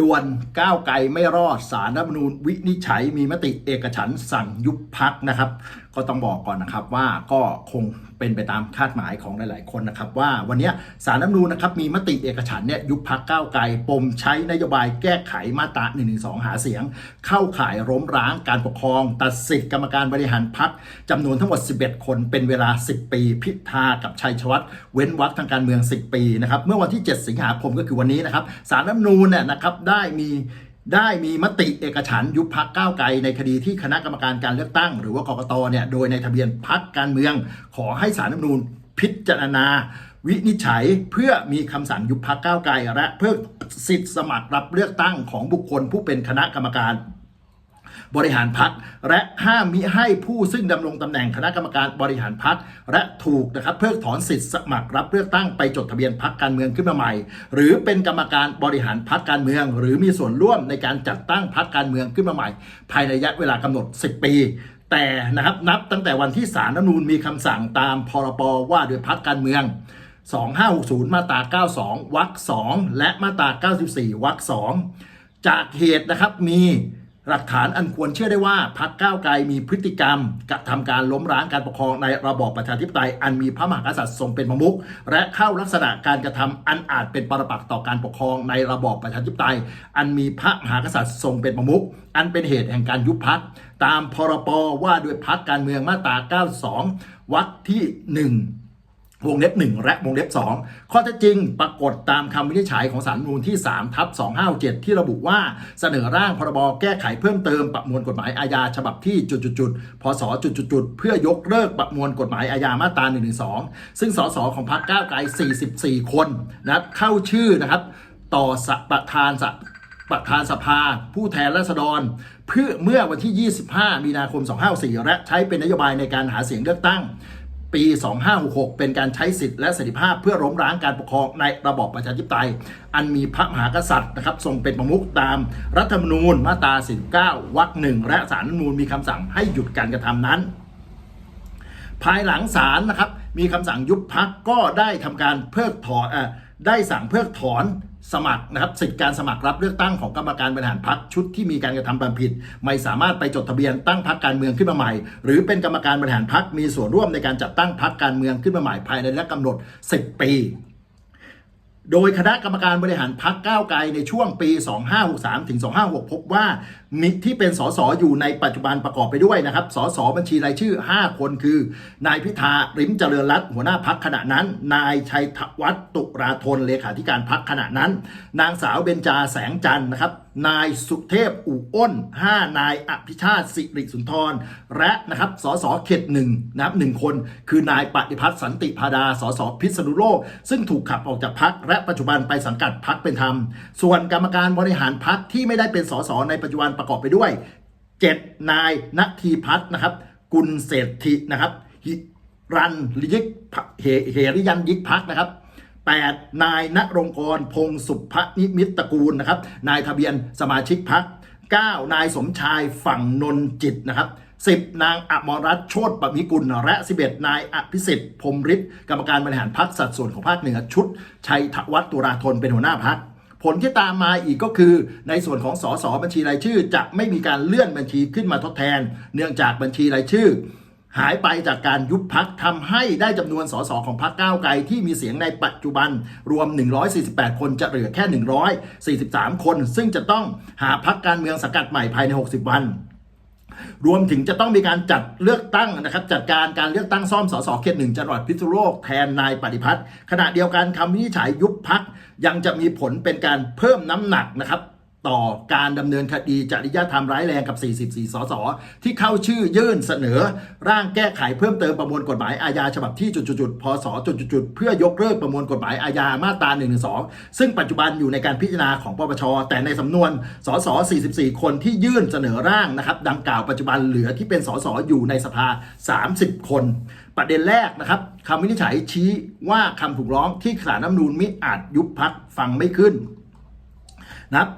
ด่วนก้าวไกลไม่รอดสารรัฐมนูญวินิจฉัยมีมติเอกฉันสั่งยุบพักนะครับ ก็ต้องบอกก่อนนะครับว่าก็คงเป็นไปตามคาดหมายของหลาย ๆ คนนะครับ ว่าวันนี้สารรัฐมนูญนะครับมีมติเอกฉันเนี่ยยุบพักก้าวไกลปมใช้นโยบายแก้ไขมาตรา1นึหาเสียง เข้าข่ายล้มร้างการปกครอง ตัดสิทธิกรรมการบริหารพักจำนวนทั้งหมด 11 คนเป็นเวลา 10 ปี พิธากับชัยชวัตรเว้นวรรคทางการเมือง 10 ปีนะครับเมื่อวันที่ 7 สิงหาคมก็คือวันนี้นะครับสารรัฐมนูญเนี่ยนะครับได้มีได้มีมติเอกฉันยุบพักก้าวไกลในคดีที่คณะกรรมการการเลือกตั้ง หรือว่ากกตเนี่ยโดยในทะเบียนพักการเมือง ขอให้สารรัฐมนูญพิจารณา วินิจฉัยเพื่อมีคำสั่งยุบพักก้าวไกลและเพื่อสิทธิสมัครรับเลือกตั้งของบุคคลผู้เป็นคณะกรรมการ บริหารพักและห้ามมิให้ผู้ซึ่งดำรงตำแหน่งคณะกรรมการบริหารพักและถูกนะครับเพิกถอนสิทธิ์สมัครรับเลือกตั้งไปจดทะเบียนพักการเมืองขึ้นมาใหม่ หรือเป็นกรรมการบริหารพักการเมือง หรือมีส่วนร่วมในการจัดตั้งพักการเมืองขึ้นมาใหม่ ภายในระยะเวลากำหนด 10 ปีแต่นะครับนับตั้งแต่วันที่สารรัฐนูญมีคำสั่งตามพรบว่าด้วยพักการเมือง 2560 มาตรา 92 วรรค 2 และมาตรา 94 วรรค 2 จากเหตุนะครับมี หลักฐานอันควรเชื่อได้ว่าพักก้าวไกลมีพฤติกรรมกระทำการล้มล้างการปกครองในระบอบประชาธิปไตย อันมีพระมหากษัตริย์ทรงเป็นประมุขและเข้าลักษณะการกระทำอันอาจเป็นปรปักษ์ต่อการปกครองในระบอบประชาธิปไตย อันมีพระมหากษัตริย์ทรงเป็นประมุขอันเป็นเหตุแห่งการยุบพักตามพรบว่าด้วยพักการเมืองมาตรา 92 วรรคที่ 1 วงเล็บ 1 และวงเล็บ 2 ข้อเท็จจริงปรากฏตามคำวินิจฉัยของสารรัฐธรรมนูญที่3ทับ2567ที่ระบุว่าเสนอร่างพรบแก้ไขเพิ่มเติมประมวลกฎหมายอาญาฉบับที่จุดๆๆพศจุดๆๆเพื่อยกเลิกประมวลกฎหมายอาญามาตรา1นึซึ่งสสของพรรคก้าวไกล 44 คนนะครับเข้าชื่อนะครับต่อสประธานสประธานสภา ผู้แทนราษฎร เพื่อเมื่อวันที่ 25 มีนาคม 2564และใช้เป็นนโยบายในการหาเสียงเลือกตั้ง ปี 2566 เป็นการใช้สิทธิและเสรีภาพเพื่อล้มล้างการปกครองในระบอบประชาธิปไตย อันมีพระมหากษัตริย์นะครับทรงเป็นประมุขตามรัฐธรรมนูญมาตรา49วรรคหนึ่งและสารรัฐธรรมนูญมีคำสั่งให้หยุดการกระทำนั้น ภายหลังศาลนะครับมีคำสั่งยุบพักก็ได้ทำการเพิกถอนได้สั่งเพิกถอน สมัครนะครับสิทธิการสมัครรับเลือกตั้งของกรรมการบริหารพักชุดที่มีการกระทำความผิด ไม่สามารถไปจดทะเบียนตั้งพักการเมืองขึ้นมาใหม่ หรือเป็นกรรมการบริหารพักมีส่วนร่วมในการจัดตั้งพักการเมืองขึ้นมาใหม่ภายในและกำหนด 10 ปี โดยคณะกรรมการบริหารพักก้าวไกลในช่วงปี 2563ถึง256พบว่า มิที่เป็นสสอยู่ในปัจจุบันประกอบไปด้วยนะครับสสบัญชีรายชื่อ 5 คนคือ นายพิธาริมเจริญรัตน์หัวหน้าพักขณะนั้น นายชัยธวัฒน์ตุราธนเลขาธิการพักขณะนั้น นางสาวเบญจาแสงจันทร์นะครับนายสุเทพอู่อ้น 5 นายอภิชาติสิริสุนทร และนะครับสสเขตหนึ่งนะครับหนึ่งคน คือนายปฏิพัฒน์สันติพาดาสสพิษณุโลก ซึ่งถูกขับออกจากพักและปัจจุบันไปสังกัดพักเป็นธรรม ส่วนกรรมการบริหารพักที่ไม่ได้เป็นสสในปัจจุบันประกอบไปด้วย 7 นายนัทีพัฒน์นะครับ กุลเศรษฐินะครับหิรันยิกเหเหริยันยิกพักนะครับ 8 นายณรงกรพงสุภนิมิตตระกูลนะครับ นายทะเบียนสมาชิกพัก 9 นายสมชายฝั่งนนจิตนะครับ10 นางอมรัตโชติปมิกุล และ 11 นายอภิสิทธิ์พรมฤทธิ์กรรมการบริหารพักสัดส่วนของภาคเหนือชุด ชัยธวัฒน์ตุราธนเป็นหัวหน้าพัก ผลที่ตามมาอีกก็คือ ในส่วนของสสบัญชีรายชื่อ จะไม่มีการเลื่อนบัญชีขึ้นมาทดแทน เนื่องจากบัญชีรายชื่อ หายไปจากการยุบพักทำให้ได้จำนวนสสของพักก้าวไกลที่มีเสียงในปัจจุบันรวม 148 คนจะเหลือแค่ 143 คน ซึ่งจะต้องหาพักการเมืองสังกัดใหม่ภายใน 60 วัน รวมถึงจะต้องมีการจัดเลือกตั้งนะครับจัดการการเลือกตั้งซ่อมสสเขตหนึ่งจังหวัดพิษณุโลกแทนนายปฏิพัฒน์ขณะเดียวกันคำวินิจฉัยยุบพักยังจะมีผลเป็นการเพิ่มน้ำหนักนะครับ ต่อการดำเนินคดีจริยธรรมร้ายแรงกับ 44 สส ที่เข้าชื่อยื่นเสนอ ร่างแก้ไขเพิ่มเติมประมวลกฎหมายอาญาฉบับที่จุดๆพศจุดๆเพื่อยกเลิกประมวลกฎหมายอาญามาตรา1นึซึ่งปัจจุบันอยู่ในการพิจารณาของปปช แต่ในสำนวน สส 44 คนที่ยื่นเสนอร่างนะครับดังกล่าวปัจจุบันเหลือที่เป็นสสอยู่ในสภา 30 คนประเด็นแรกนะครับคำวินิจฉัยชี้ว่าคำถูกร้องที่ศาลรัฐธรรมนูญมิอาจยุบพักฟังไม่ขึ้นนะครับ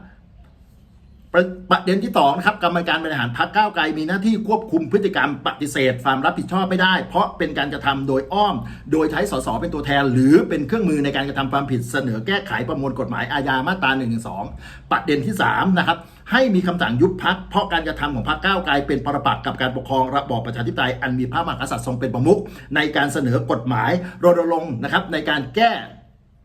ประประเด็นที่สองนะครับกรรมการบริหารพรรคก้าวไกลมีหน้าที่ควบคุมพฤติกรรมปฏิเสธความรับผิดชอบไม่ได้ เพราะเป็นการกระทำโดยอ้อม โดยใช้สสเป็นตัวแทน หรือเป็นเครื่องมือในการกระทำความผิดเสนอแก้ไขประมวลกฎหมายอาญามาตรา1นึประเด็นที่3นะครับให้มีคำสั่งยุบพักเพราะการกระทำของพรรคก้าวไกลเป็นปรปักษ์กับการปกครองระบอบประชาธิปไตยอันมีพระมหากษัตริย์ทรงเป็นประมุขในการเสนอกฎหมายรณรงค์นะครับในการแก้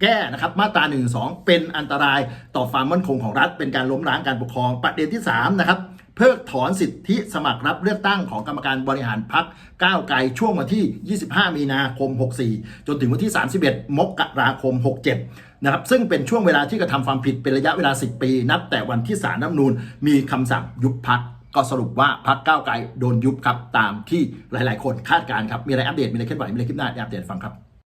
แก้นะครับมาตรา1นึเป็นอันตรายต่อความมั่นคงของรัฐ เป็นการล้มล้างการปกครอง ประเด็นที่3นะครับเพิกถอนสิทธิสมัครรับเลือกตั้งของกรรมการบริหารพักก้าวไกลช่วงวันที่ 25 มีนาคม 64 จนถึงวันที่ 31 มกราคม 67 นะครับ ซึ่งเป็นช่วงเวลาที่กระทำความผิดเป็นระยะเวลา 10 ปี นับแต่วันที่ศาลรัฐนูญมีคำสั่งยุบพักก็สรุปว่าพักก้าวไกลโดนยุบครับตามที่หลาย ๆ คนคาดการครับ มีอะไรอัปเดต มีอะไรเคลื่อนไหว มีอะไรคลิปหน้าอัปเดตฟังครับ